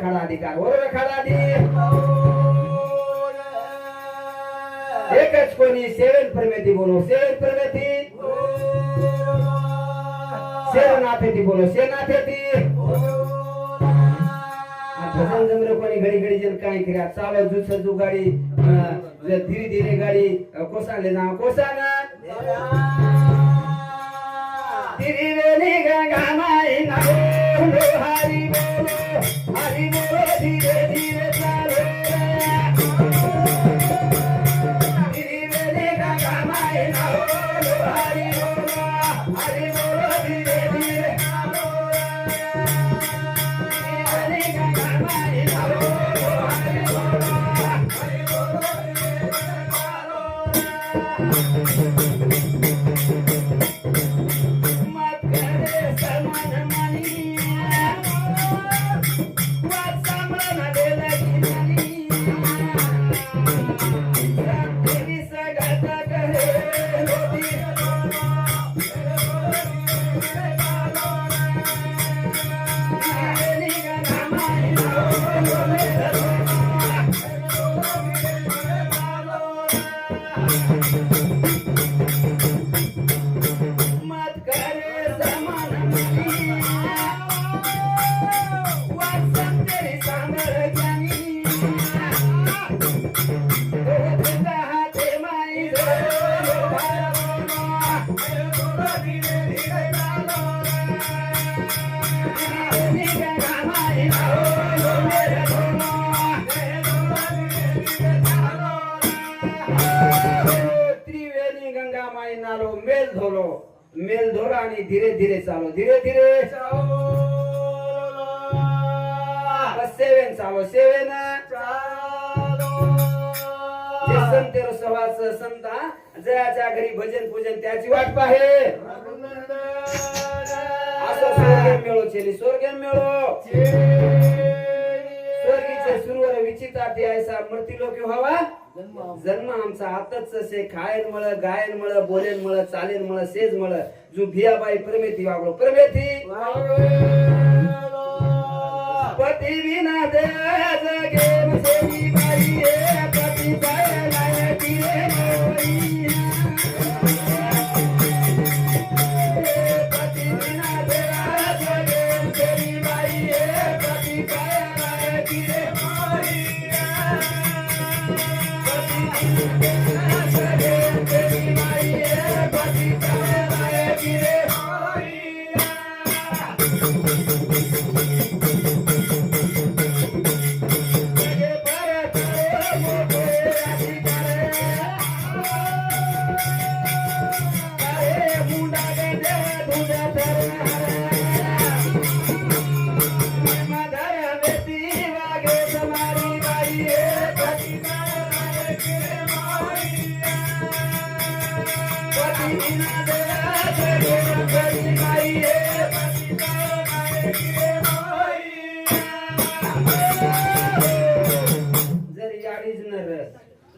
रखाडा अधिकार हो रखाडा अधिक एकच कोणी सेवन प्रमेती बोलो सेवन प्रमेती सेवनाथेती बोलो सेनाथेती भजन जमलं कोणी घडी घडी जन काय करा चालत जुस जु गाडी धीरे धीरे गाडी कोसाले ना कोसाना! तिरी धीरे गंगा माई ना हरि बोलो हरि बोलो धीरे धीरे जे संतेर सवास संता जयाच्या घरी भजन पूजन त्याची वाट पाहे. असं स्वर्गेन मिळो चेली स्वर्गेन मिळो. स्वर्गीचे सुरवर विचितार्थी ऐसा मृत्यू लोक व्हावा. जन्म आमचा आताच से खायन मळ गायन मळ बोलेन मळ चालेन मळ सेज मळ. जु भियाबाई परमेती वागलो परमेती. पती विना दे जगे Yeah.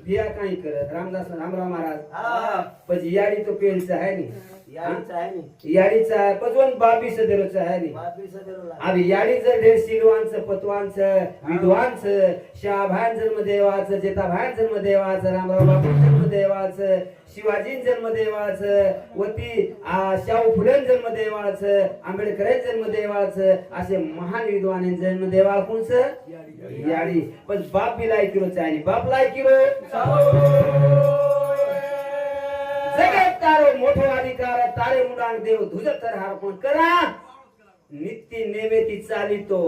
भिया काही करत रामदास रामराव महाराज. પછી याडी तो पेलच आहे नी याडीचा पजवन बाबी सदरच आहे. नी. आम्ही याडी जर ढेर शिलवांचं पतवांचं विद्वांचं शाभान जन्म देवाचं जेताभान जन्म देवाचं रामराव बापू जन्म देवाचं शिवाजी जन्म देवाचं वती शाहू फुलेन जन्म देवाचं आंबेडकर जन्म देवाचं असे महान विद्वान जन्म देवा कोणचं? याडी पण बाप बी लायकिरोच आहे आणि बाप लायकिरो તારે અધિકાર તારે મુડાંગ દેવ ધુજ તરહાર કરા? નિત્ય નેવેથી ચાલી તો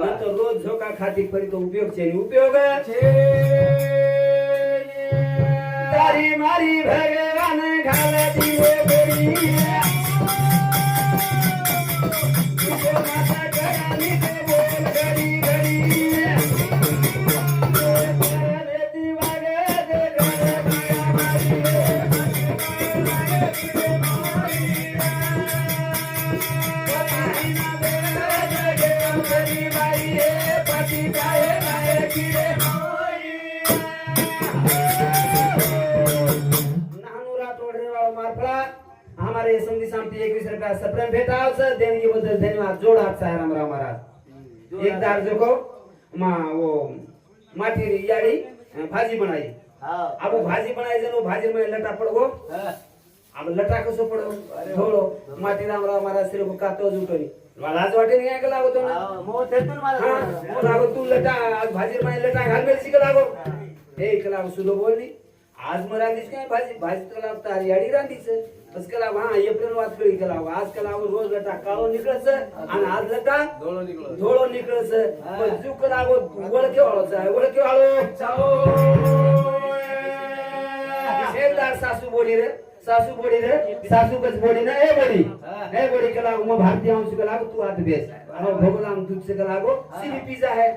ન તો રોજ ઝોકા ખાતી ફરી તો ઉપયોગ છે ઉપયોગ છે તારી મારી ભગવાન ઘાલે દીવે કરી માતા કરા નીકળે सांगते एकवीस रुपया सप्रेम भेटावचं देणगी बद्दल धन्यवाद. जोड हात सायराम राम महाराज एक दार जोको मा वो माठी याडी भाजी बनाई. अब भाजी बनाई जनो भाजी में लटा पड़गो अब लटा कसो पड़ो थोड़ो माटी राम राम महाराज श्री को कातो जुटोनी लाज वाटे नाही काय लागो तो ना? हा, लागो तू लटा. आज भाजी मध्ये लटा घाल बेल शिक लागो. हे. इकडे सुलो बोलली. आज मग रांधीच काय भाजी भाजी तर लागता. याडी रांधीच. बस कला हा एप्रिल वाज कळी कला आज कला रोज लटा काळो निकळच आणि आज लटा धोळो निकळच पण चूक लागो वळके वाळोचा वळके वाळो शेरदार सासू बोली रे सासू बोली रे सासू कच बोली ना ए बोली. ए बोली कला मग भारतीय अंश कला तू आत बेस आणि भगवान तुझसे कला गो सिली पिझ्झा है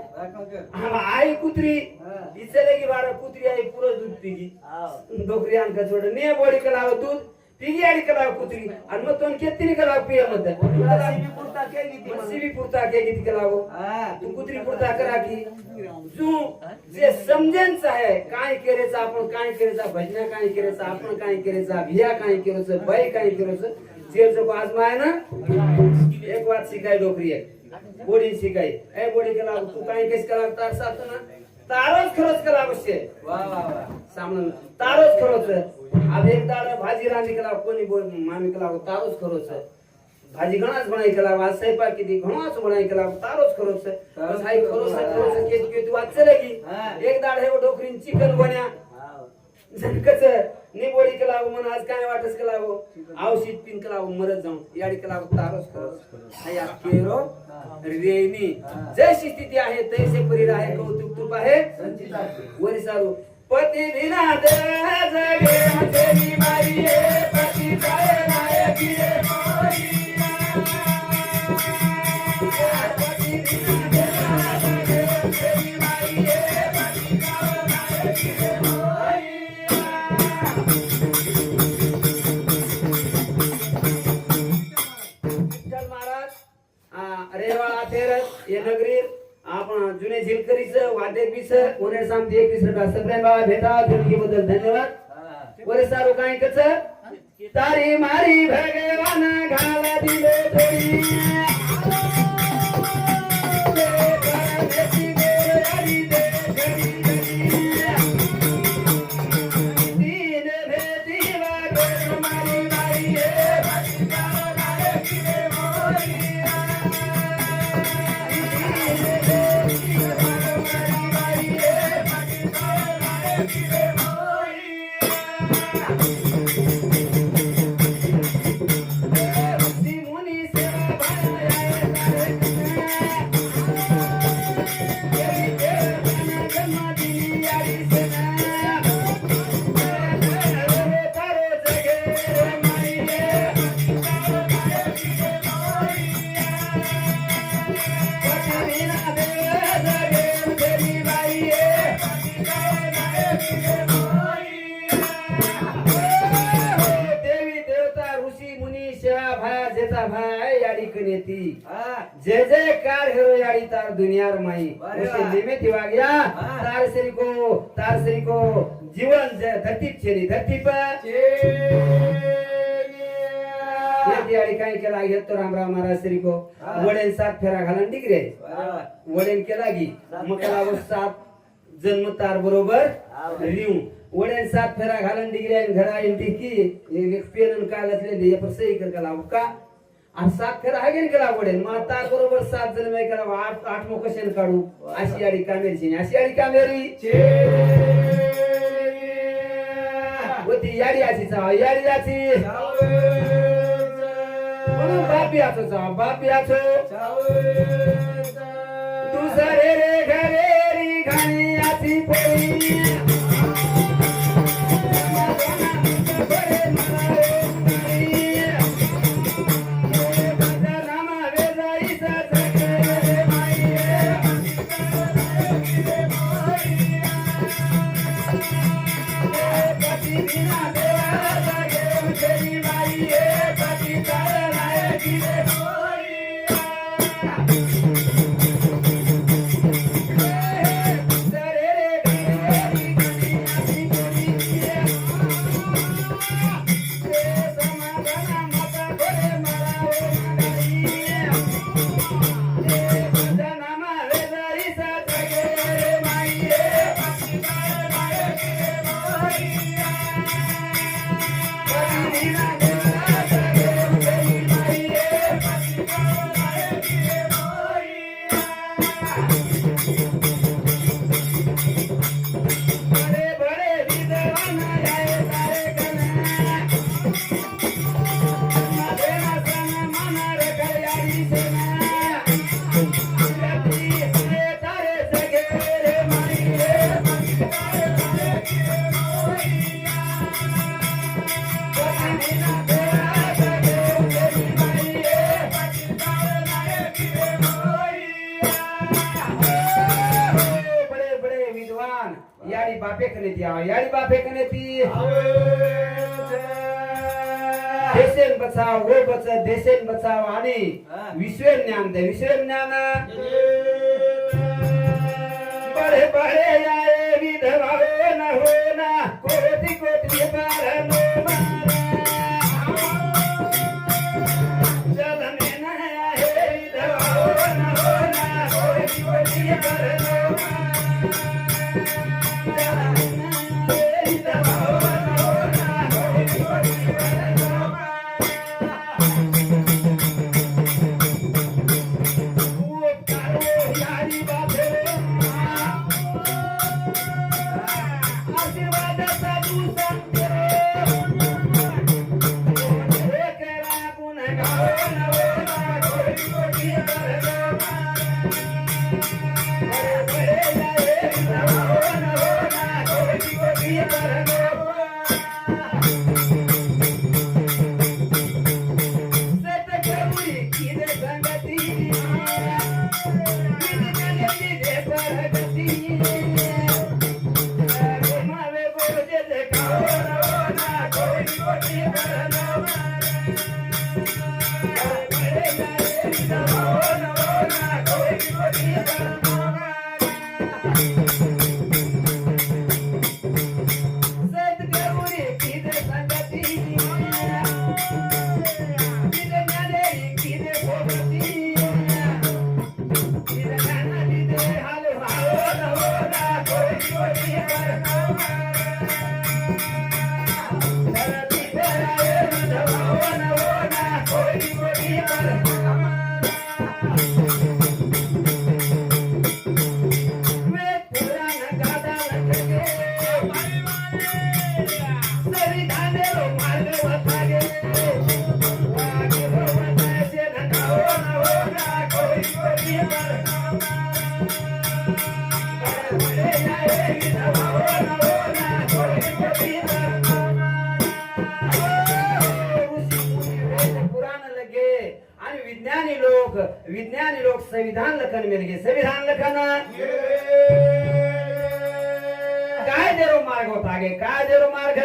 हम आई कुत्री. इचले की बारा कुत्री आई पुरं दूध पिगी. डोकरी आणका थोडं ने बोली कला दूध. पिगी आडी कला कुत्री. आणि मग तोन केत्तीने कला पिया मध्ये सिबी पुरता के किती कला गो तू कुत्री पुरता करा की. तू जे समजेनच आहे काय केरेचा आपण काय केरेचा भजना काय केरेचा आपण काय केरेचा भिया काय केरोचं बाई काय केरोचं जेरचं आजमाय ना एक बात शिकाय डोकरी आहे बोडी शिकाय. ए बोडी केला तू काय केस कला तार सातो ना. तारोच खरंच कला अवश्य. सामनं. तारोच खरोच. अब एक दाड भाजी रांधी केला कोणी बोल मामी केला तारोच खरोच. भाजी घणाच बनाई केला आज स्वयंपाक किती घणाच बनाई केला तारोच खरोच. खरोच खरोच केत वाचले की. एक दाड हे डोकरीन चिकन बन्या जनकच निबोडी केला मन आज काय वाटस केला हो औषध पिन केला मरत जाऊन. याडी केला तारोच खरोच हाय केरो रेनी. जशी स्थिती आहे तैसे परीर आहे कौतुक तुप आहे. वरी सारू पती विना जगे तेरी माई पती जाय नायकी ये जुने झिलकरीच वाद्य बीस कोणे सांगते एकवीस रुपया सगळ्या बाबा भेटा देणगी बद्दल धन्यवाद वरे सारू काय कच तारी मारी भगवान घाला दिले थोडी तार श्री को तार श्री को जीवन धरती छेरी धरती पर दिवाळी काय केला घेतो रामराव महाराज श्री को. वडेन सात फेरा घालून डिग्रे वडेन केला की मग सात जन्म तार बरोबर रिऊ वडेन सात फेरा घालून डिग्री घरा इंटी की पेन दे पर सही कर कला का आणि सात फेरा केला मग आता बरोबर सात जण मी करा आठ आठ मग कशाने काढू. अशी आडी कामेरी अशी आडी कामेरी. होती याडी आची चाव याडी आची म्हणून बापी आचो चाव बापी आचो. तू रे रे घरे री घाणी आची पोळी. बापे कने ती याडी बापे कने ती। देशेन बचाव हो बच देशेन बचाव आणि विश्व ज्ञान दे विश्व ज्ञान। बड़े बड़े आए विधवा हो न हो न कोटि कोटि पर मार्ग होता गे काय देरो मार्ग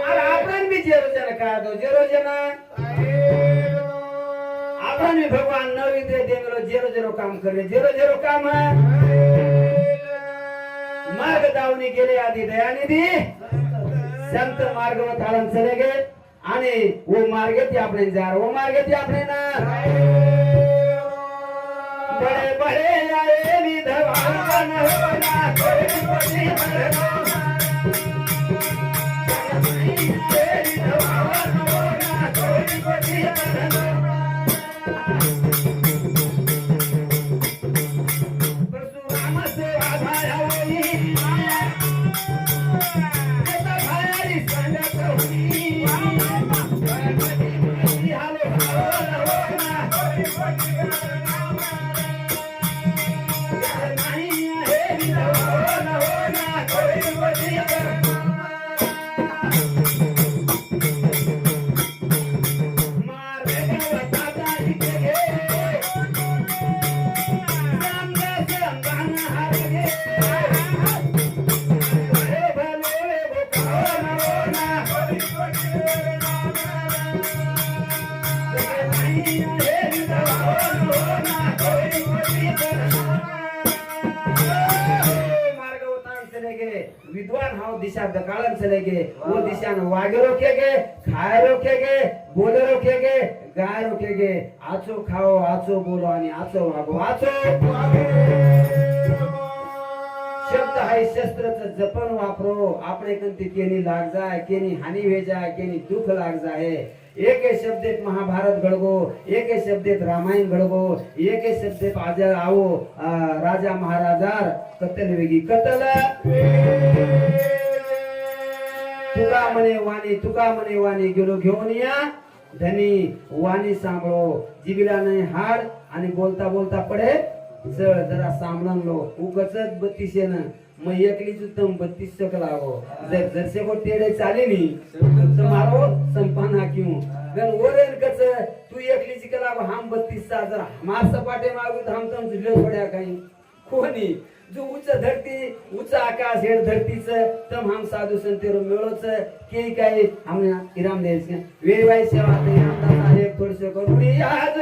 अरे आपण बी जेरो जन काय दो जेरो जन आपण बी भगवान नवविद्य देवलो जेरो जेरो काम करे जेरो जेरो काम मार्ग दावणी गेले आधी दयानिधी संत मार्ग व ताळन चले गे आणि वो मार्ग ती આપણે जार वो मार्ग ती આપણે ना बड़े दिशा दकाड़न चले गए वो दिशा में वागे रोके गए खाए रोके गए बोले रोके गए गाय रोके गए आचो खाओ आचो बोलो आचो वागो. आचो! शब्द हाय शस्त्रच जपन वापरो. आपले कंती केनी लाग जाय केनी हानी वे जाए केनी दुःख लाग जाय. एक शब्द महाभारत घडगो एक शब्द रामायण घडगो एक शब्द आज आओ राजा महाराजा कतल वेगी कतल. म्हणे वाणी तुका म्हणे वाणी गेलो घेऊन या. धनी वाणी सांभळो. जिबिला नाही हाड आणि बोलता बोलता पडे जळ. जरा सांभाळलो उगच बत्तीस न मग एकलीच उत्तम बत्तीस चक लागो जर जसे को टेडे चाले नी मारो संपाना क्यों गन ओरेन कच तू एकलीच कलाव हम बत्तीस चा जर मार सपाटे मागू तर हम तम झुले पड्या काही. कोणी? जो उच्च धरती उच्च आकाश हेड धरतीच तम हम साधु संतेरो मिळोच के काय हम इराम देस वेवाय सेवा ते आमदा साहेब थोडस करुणी आज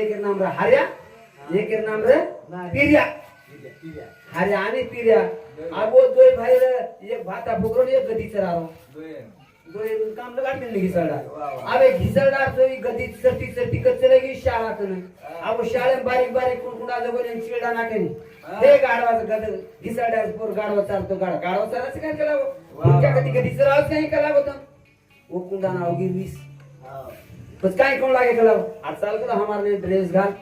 नाम एक नाम रा हार्या एक नाम रे पिर्या हार्या आणि पिर्या आगो दोय बाहेर एक भाता फुकरो एक गदी चरारो दोय काम लगा मिळले घिसळला अबे घिसळला तो गदी चटी चटी कचरे की शाळा कन अबो शाळेत बारीक बारीक कुणकुणा जगोने चिडा नाकेनी हे गाडवाचं गद घिसळड्या पोर गाडवा चालतो गाड गाडवा चालायचं काय केला क्या कधी कधी राहत नाही केला होता वो कुंडा नाव गिरवीस बस काय कोण लागे कला आज चाल का हमारे ड्रेस घाल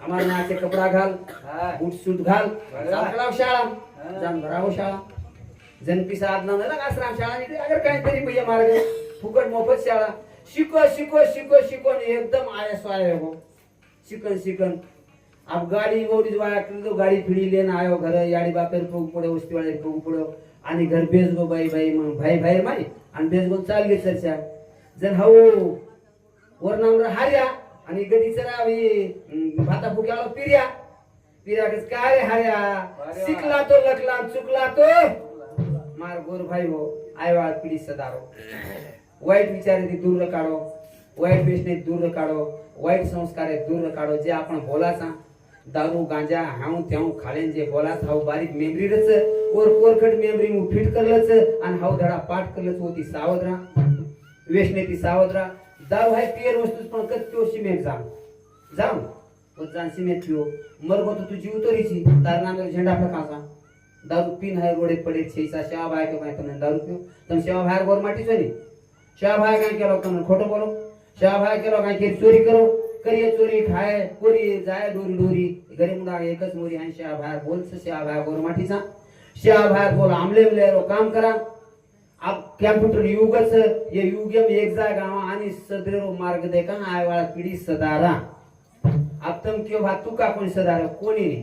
हमारे नाचे कपड़ा घाल बूट सूट घाल चाल शाळा जान भरावं शाळा। जनपिसा आदना न लाग आश्रम शाळा नाही अगर काहीतरी भैया मार्ग फुकट मोफत शाळा। शिको शिको शिको शिको ने एकदम आया स्वाय हो शिकन शिकन. अब गाडी गोडी वाया तो गाडी फिडी लेन आयो घर याडी बापेर पोग पडे वाळे पोग पडो आणि घर बेस गो बाई बाई मग भाई भाई माई आणि बेस गो चाल गे चर्चा जर हो वर नाम हार्या आणि गदी चरा भाता फुक्याला पिर्या. पिर्या कस काय रे हार्या? शिकला तो लकला चुकला तो. मार गोर भाई हो आयवाळ पिढी सदारो. वाईट विचार ती दूर काढो. वाईट व्यसने दूर काढो. वाईट संस्कार दूर काढो. जे आपण बोलाचा दारू गांजा हाऊ त्याऊ खालेन जे बोलाच हाऊ बारीक मेमरी रच कोर कोरखड मेमरी मु फिट करलच. आणि हाऊ धडा पाठ करलच होती सावधरा व्यसने ती सावधरा दारू है पियल वस्तूच पण कत पिओ सिमेंट जाम जाम और जान सिमेंट पिओ मर गो तुझी तू जीव तो रही तार नाम झंडा फेंका दारू पिन हाय रोडे पड़े छे शेवा भाई काय भाई दारू पियो तम शेवा भाई गोर माटी सोनी शेवा भाई काय केलो तने खोटो बोलो? शेवा भाई केलो काय के चोरी करो? करिये चोरी खाय कोरी जाय डोरी डोरी. घरी मुडा एकच मोरी हाय शेवा भाई बोल शेवा भाई गोर माटी सा शेवा भाई बोल आमले मले काम करा. कॅम्प्युटर युगच हे युगम एक गावा आणि सदरो मार्ग देखा आयवाळा पिढी सदारा. आपतम क्यों भा तू का कोणी सदारा? कोणी नाही.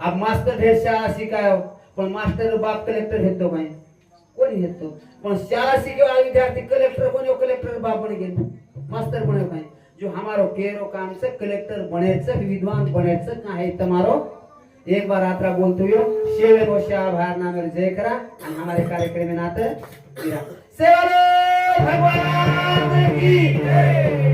आप मास्तर ढेर शाळा शिकाय पण मास्टर बाप कलेक्टर घेतो काय? कोणी घेतो पण शाळा शिकेवा विद्यार्थी कलेक्टर कोणी कलेक्टर बाप बने घेत मास्तर बने काय? जो हमारो केरो काम से कलेक्टर बने विद्वान बने का है तुम्हारो एक बार आत्रा बोलते हुए शेर और शाह भार नागर जय करा हमारे कार्यक्रम में नाते सेवा भगवान की